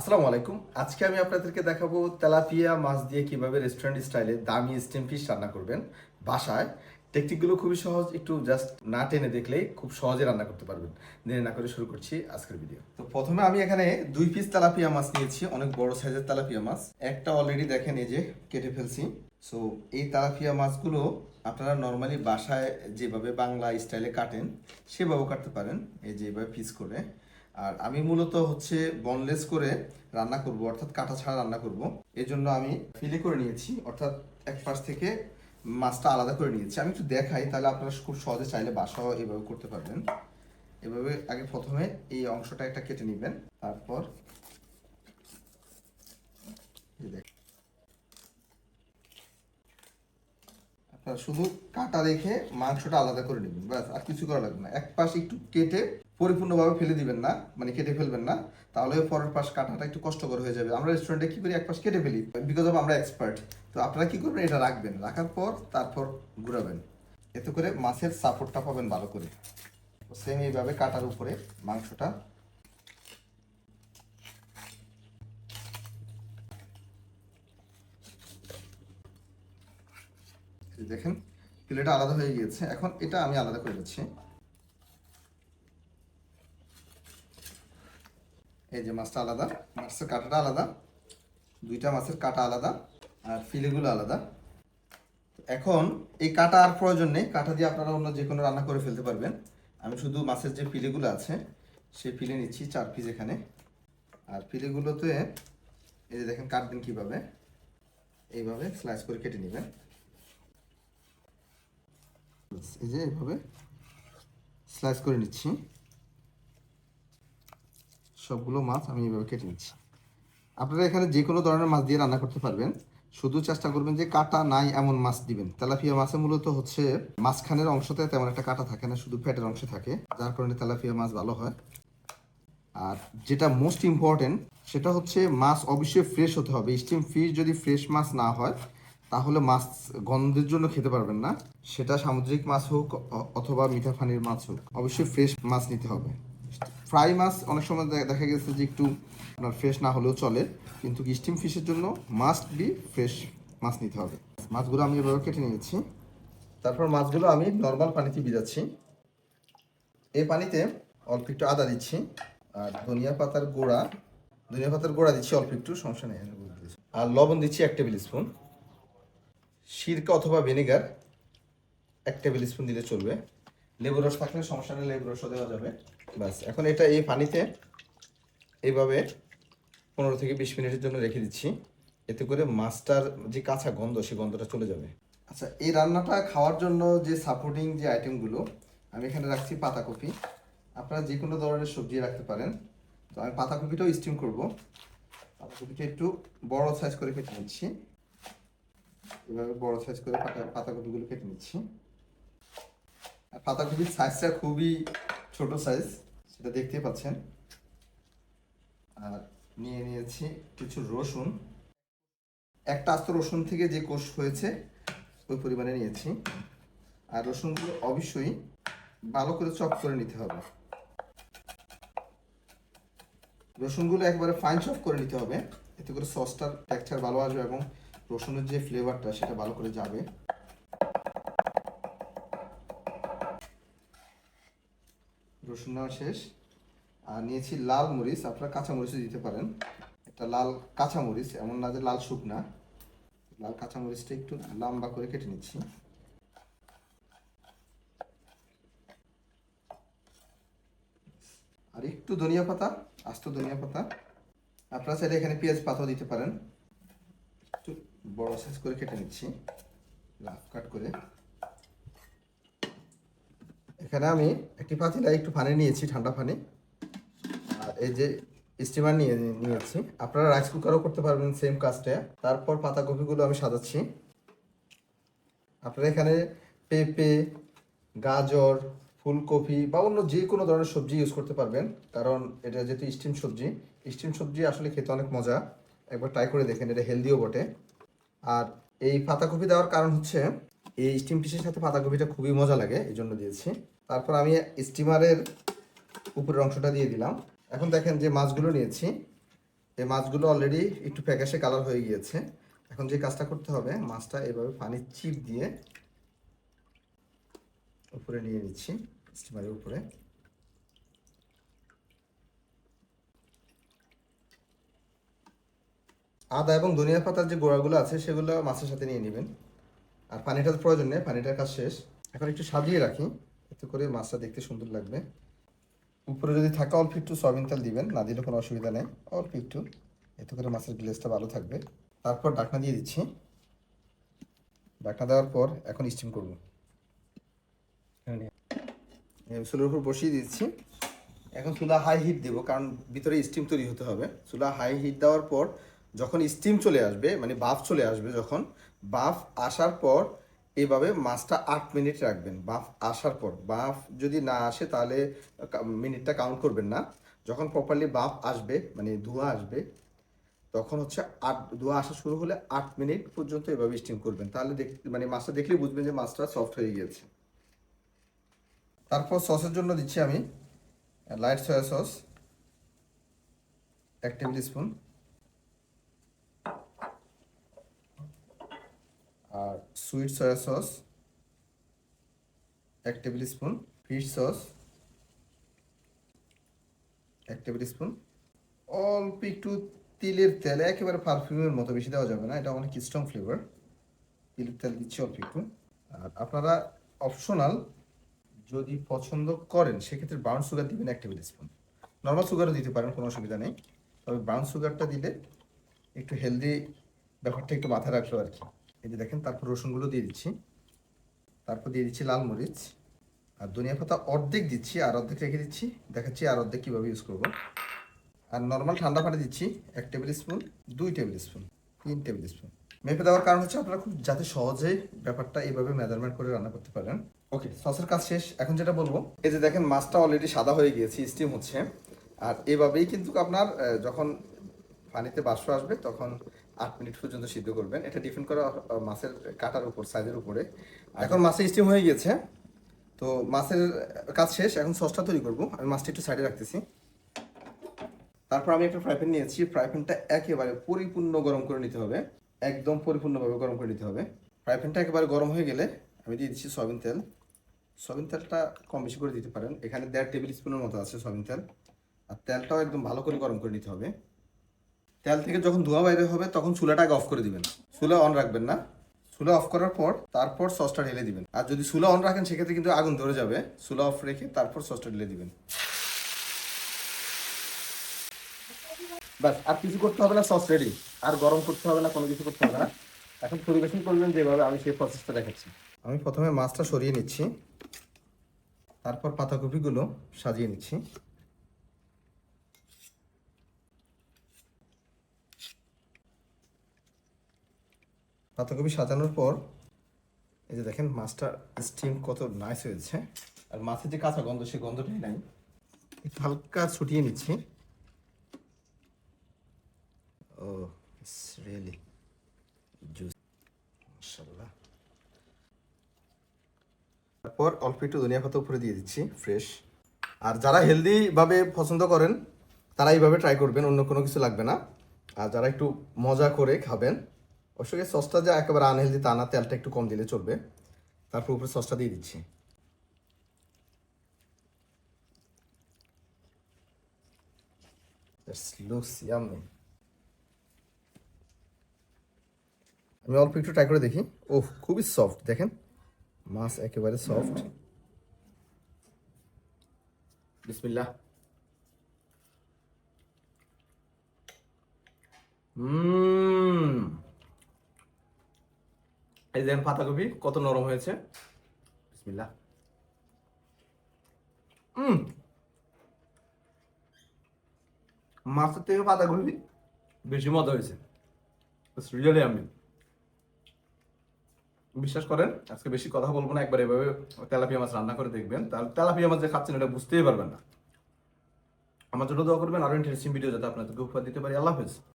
আসসালামু আলাইকুম। আজকে আমি আপনাদেরকে দেখাবো তেলাপিয়া মাছ দিয়ে কীভাবে রেস্টুরেন্ট স্টাইলে দামি স্টিম ফিশ রান্না করবেন। বাসায় টেকনিকগুলো খুবই সহজ, একটু জাস্ট না টেনে দেখলেই খুব সহজে রান্না করতে পারবেন। দেরি না করে শুরু করছি আজকের ভিডিও তো প্রথমে আমি এখানে দুই পিস তেলাপিয়া মাছ নিয়েছি, অনেক বড় সাইজের তেলাপিয়া মাছ। একটা অলরেডি দেখেন এই যে কেটে ফেলছি। সো এই তেলাপিয়া মাছগুলো আপনারা নর্মালি বাসায় যেভাবে বাংলা স্টাইলে কাটেন, সেভাবেও কাটতে পারেন। এই যে এভাবে পিস করে। আর আমি মূলত হচ্ছে বনলেস করে রান্না করব, অর্থাৎ কাটা ছাড়া রান্না করব। জন্য আমি ফিলে করে নিয়েছি, অর্থাৎ এক পাশ থেকে মাছটা আলাদা করে নিয়েছি। আমি একটু দেখাই, তাহলে আপনারা খুব সহজে চাইলে বাসাও এভাবে করতে পারবেন। এভাবে আগে প্রথমে এই অংশটা একটা কেটে নেবেন, তারপর এই দেখেন। শুধু কাটা রেখে মাংসটা আলাদা করে নেবেন, ব্যাস, আর কিছু করা লাগবে না। এক পাশ একটু কেটে পরিপূর্ণভাবে ফেলে দিবেন না মানে কেটে ফেলবেন না, তাহলে পরের পাশ কাটাটা একটু কষ্টকর হয়ে যাবে। আমরা রেস্টুরেন্টে কি করি? এক পাশ কেটে ফেলি বিকজ অফ আমরা এক্সপার্ট তো আপনারা কি করবেন? এটা রাখবেন, রাখার পর তারপর ঘুরাবেন। এতে করে মাছের সাপোর্টটা পাবেন ভালো করে। সেম এইভাবে কাটার উপরে মাংসটা দেখেন ফিলেটা আলাদা হয়ে গিয়েছে। এখন এটা আমি আলাদা করে দিচ্ছি। এই যে মাছটা আলাদা, মাছের কাঁটাটা আলাদা, দুইটা মাছের কাটা আলাদা, আর ফিলেগুলো আলাদা। এখন এই কাটা আর প্রয়োজন নেই। কাটা দিয়ে আপনারা অন্য যে কোনো রান্না করে ফেলতে পারবেন। আমি শুধু মাছের যে ফিলেগুলো আছে, সেই ফিলে নিচ্ছি চার পিস এখানে। আর ফিলেগুলোতে, এই যে দেখেন কাটবেন কীভাবে? এইভাবে স্লাইস করে কেটে নেবেন। এই যে এইভাবে স্লাইস করে নিচ্ছি। সবগুলো মাছ আমি এইভাবে কেটে নিচ্ছি। আপনারা এখানে যে কোনো ধরনের মাছ দিয়ে রান্না করতে পারবেন। শুধু চেষ্টা করবেন যে কাটা নাই এমন মাছ দিবেন। তেলাপিয়া মাছে মূলত হচ্ছে মাঝখানের অংশতে তেমন একটা কাটা থাকে না, শুধু পেটের অংশে থাকে। যার কারণে তেলাপিয়া মাছ ভালো হয়। আর যেটা মোস্ট ইম্পর্টেন্ট সেটা হচ্ছে মাছ অবশ্যই ফ্রেশ হতে হবে। স্টিম ফিশ যদি ফ্রেশ মাছ না হয় তাহলে মাছ গন্ধের জন্য খেতে পারবেন না। সেটা সামুদ্রিক মাছ হোক অথবা মিঠা পানির মাছ হোক। অবশ্যই ফ্রেশ মাছ নিতে হবে। ফ্রাই মাছ অনেক সময় দেখা গেছে যে একটু আপনার ফ্রেশ না হলেও চলে, কিন্তু স্টিম ফিশের জন্য মাস্ট বি ফ্রেশ মাছ নিতে হবে। মাছগুলো আমি এভাবে কেটে নিয়েছি। তারপর মাছগুলো আমি নর্মাল পানিতে ভিজাচ্ছি। এই পানিতে অল্প একটু আদা দিচ্ছি আর ধনিয়া পাতার গোড়া, ধনিয়া পাতার গোড়া দিচ্ছি অল্প একটু, সমস্যা নেই। আর লবণ দিচ্ছি এক টেবিল স্পুন। সিরকা অথবা ভিনেগার এক টেবিল স্পুন দিলে চলবে। লেবু রস থাকলে সমস্যা নেই লেবু রসও দেওয়া যাবে। ব্যাস, এখন এটা এই পানিতে এইভাবে পনেরো থেকে বিশ মিনিটের জন্য রেখে দিচ্ছি। এতে করে মাছটার যে কাঁচা গন্ধ সেই গন্ধটা চলে যাবে। আচ্ছা এই রান্নাটা খাওয়ার জন্য যে সাপোর্টিং যে আইটেমগুলো আমি এখানে রাখছি পাতাকপি। আপনারা যে কোনো ধরনের সবজি রাখতে পারেন। তো আমি পাতাকপিটাও স্টিম করব। পাতাকপিটা একটু বড় সাইজ করে কেটে নিচ্ছি। এভাবে বড় সাইজ করে পাতা, পাতাকপিগুলো কেটে নিচ্ছি। আর পাতাকপির সাইজটা খুবই ছোট সাইজ সেটা দেখতেই পাচ্ছেন। আর নিয়ে নিয়েছি কিছু রসুন। একটা আস্ত রসুন থেকে যে কোষ হয়েছে, ওই পরিমাণে নিয়েছি। আর রসুনগুলো অবশ্যই ভালো করে চপ করে নিতে হবে। রসুনগুলো একবারে ফাইন চপ করে নিতে হবে। এতে করে সসটার টেক্সচার ভালো আসবে এবং রসুনের যে ফ্লেভারটা সেটা ভালো করে যাবে। রসুন নেওয়া শেষ। আর নিয়েছি লাল মরিচ, আপনারা কাঁচা মরিচও দিতে পারেন। একটা লাল কাঁচা মরিচ, এমন না যে লাল শুকনা। লাল কাঁচা মরিচটা একটু লম্বা করে কেটে নিচ্ছি। আর একটু ধনিয়া পাতা, আস্ত ধনিয়া পাতা। আপনারা চাইলে এখানে পেঁয়াজ পাতাও দিতে পারেন। বড় সাইজ করে কেটে নিচ্ছি। লাফ কাট করে। এখানে আমি একটি পাতিলায় একটু পানি নিয়েছি, ঠান্ডা পানি আর এই যে স্টিমার নিয়ে নিয়েছি। আপনারা রাইস কুকারও করতে পারবেন সেম কাজটা। তারপর পাতাকপিগুলো আমি সাজাচ্ছি। আপনারা এখানে পেঁপে, গাজর, ফুলকপি বা অন্য যে কোনো ধরনের সবজি ইউজ করতে পারবেন। কারণ এটা যেহেতু স্টিম সবজি স্টিম সবজি আসলে খেতে অনেক মজা। একবার ট্রাই করে দেখেন, এটা হেলদিও বটে। আর এই পাতাকপি দেওয়ার কারণ হচ্ছে এই স্টিম ফিশের সাথে পাতাকপিটা খুবই মজা লাগে, এই জন্য দিয়েছি। তারপর আমি স্টিমারের উপরের অংশটা দিয়ে দিলাম। এখন দেখেন যে মাছগুলো নিয়েছি, এই মাছগুলো অলরেডি একটু প্যাকাশে কালার হয়ে গিয়েছে। এখন যে কাজটা করতে হবে, মাছটা এভাবে পানির চিপ দিয়ে উপরে নিয়ে নিচ্ছি স্টিমারের উপরে। আদা এবং ধনিয়া পাতার যে গোড়াগুলো আছে, সেগুলো মাছের সাথে নিয়ে নেবেন। আর পানিটার প্রয়োজন নেই, পানিটার কাজ শেষ। এখন একটু সাজিয়ে রাখি, এতে করে মাছটা দেখতে সুন্দর লাগবে। উপরে যদি থাকে অল্প একটু সয়াবিন তেল দিবেন, না দিলে কোনো অসুবিধা নেই। অল্প একটু, এতে করে মাছের গ্লেসটা ভালো থাকবে। তারপর ঢাকনা দিয়ে দিচ্ছি। ঢাকনা দেওয়ার পর এখন স্টিম করব। চুলের উপর বসিয়ে দিচ্ছি। এখন চুলা হাই হিট দেবো, কারণ ভিতরে স্টিম তৈরি হতে হবে। চুলা হাই হিট দেওয়ার পর যখন স্টিম চলে আসবে মানে বাফ চলে আসবে যখন, বাফ আসার পর এভাবে মাছটা আট মিনিট রাখবেন। বাফ আসার পর, বাফ যদি না আসে তাহলে মিনিটটা কাউন্ট করবেন না। যখন প্রপারলি বাফ আসবে মানে ধোঁয়া আসবে, তখন হচ্ছে আট, ধোঁয়া আসা শুরু হলে আট মিনিট পর্যন্ত এভাবে স্টিম করবেন। তাহলে দেখ মানে মাছটা দেখলেই বুঝবেন যে মাছটা সফট হয়ে গিয়েছে। তারপর সসের জন্য দিচ্ছি আমি লাইট সয়া সস এক টেবিল স্পুন আর সুইট সয়া সস এক টেবিল স্পুন ফিশ সস এক টেবিল স্পুন অল্প একটু তিলের তেল, একেবারে পারফিউমের মতো, বেশি দেওয়া যাবে না, এটা অনেক স্ট্রং ফ্লেভার তিলের তেল দিচ্ছি অল্প একটু। আর আপনারা অপশনাল যদি পছন্দ করেন, সেক্ষেত্রে ব্রাউন সুগার দিবেন এক টেবিল স্পুন নর্মাল সুগারও দিতে পারেন, কোনো অসুবিধা নেই। তবে ব্রাউন সুগারটা দিলে একটু হেলদি ব্যাপারটা একটু মাথায় রাখল আর কি। এই যে দেখেন, তারপর রসুনগুলো দিয়ে দিচ্ছি। তারপর দিয়ে দিচ্ছি লাল মরিচ। আর ধনিয়া পাতা অর্ধেক দিচ্ছি, আর অর্ধেক রেখে দিচ্ছি। দেখাচ্ছি আর অর্ধেক কীভাবে ইউজ করব। আর নর্মাল ঠান্ডা পানি দিচ্ছি এক টেবিল স্পুন দুই টেবিল স্পুন তিন টেবিল স্পুন মেপে দেওয়ার কারণ হচ্ছে আপনারা খুব যাতে সহজে ব্যাপারটা এইভাবে মেজারমেন্ট করে রান্না করতে পারেন। ওকে সসের কাজ শেষ। এখন যেটা বলব, এই যে দেখেন, মাছটা অলরেডি সাদা হয়ে গিয়েছে স্টিম হচ্ছে। আর এভাবেই কিন্তু আপনার যখন পানিতে বাষ্প আসবে, তখন আট মিনিট পর্যন্ত সিদ্ধ করবেন। এটা ডিপেন্ড করা মাছের কাটার উপর সাইজের উপরে। এখন মাছে স্টিম হয়ে গিয়েছে তো মাছের কাজ শেষ এখন সসটা তৈরি করব। আমি মাছটা একটু সাইডে রাখতেছি। তারপর আমি একটা ফ্রাই প্যান নিয়েছি। ফ্রাই প্যানটা একেবারে পরিপূর্ণ গরম করে নিতে হবে। একদম পরিপূর্ণভাবে গরম করে নিতে হবে। ফ্রাই প্যানটা একেবারে গরম হয়ে গেলে আমি দিয়ে দিচ্ছি সয়াবিন তেল। সয়াবিন তেলটা কম বেশি করে দিতে পারেন। এখানে দেড় টেবিল স্পুনের মতো আছে সয়াবিন তেল। আর তেলটাও একদম ভালো করে গরম করে নিতে হবে। তেল থেকে যখন ধোঁয়া বাইরে হবে, তখন চুলাটা আগে অফ করে দিবেন। চুলা অন রাখবেন না। চুলা অফ করার পর, তারপর সসটা ঢেলে দিবেন। আর যদি চুলা অন রাখেন, সেক্ষেত্রে কিন্তু আগুন ধরে যাবে। চুলা অফ রেখে তারপর সসটা ঢেলে দিবেন। ব্যাস, আর কিছু করতে হবে না, সস রেডি আর গরম করতে হবে না, কোনো কিছু করতে হবে না। এখন পরিবেশন করবেন যেভাবে আমি সেই প্রসেসটা দেখাচ্ছি। আমি প্রথমে মাছটা সরিয়ে নিচ্ছি। তারপর পাতাকপিগুলো সাজিয়ে নিচ্ছি। পাতাকপি সাজানোর পর, এই যে দেখেন মাছটা স্টিম কত নাইস হয়েছে। আর মাছের যে কাঁচা গন্ধ সেই গন্ধটাই নাই। একটু হালকা ছুটিয়ে নিচ্ছি। ও ইটস রিয়েলি জুস তারপর অল্প একটু ধনিয়া পাতা উপরে দিয়ে দিচ্ছি ফ্রেশ আর যারা হেলদি ভাবে পছন্দ করেন, তারা এইভাবে ট্রাই করবেন, অন্য কোনো কিছু লাগবে না। আর যারা একটু মজা করে খাবেন অবশ্যই সসটা যা একেবারে আনহেলদি তা না, তেলটা একটু কম দিলে চলবে। তারপর উপরে সসটা দিয়ে দিচ্ছি। আমি অল্প একটু ট্রাই করে দেখি। ওহ, খুবই সফট দেখেন। মাছ একেবারে সফট বিসমিল্লাহ। হুম এই দেখেন পাতাকপি, কত নরম হয়েছে। বিসমিল্লাহ। হুম মাছের থেকে পাতাকপি বেশি মজা হয়েছে। রিয়েলি আমি বিশ্বাস করেন, আজকে বেশি কথা বলব না, একবার এভাবে তেলাপিয়া মাছ রান্না করে দেখবেন। তাহলে তেলাপিয়া মাছ যে খাচ্ছেন, এটা বুঝতেই পারবেন না। আমার জন্য দোয়া করবেন, আরও ইন্টারেস্টিং ভিডিও যাতে আপনাদেরকে উপহার দিতে পারি। আল্লাহ হাফেজ।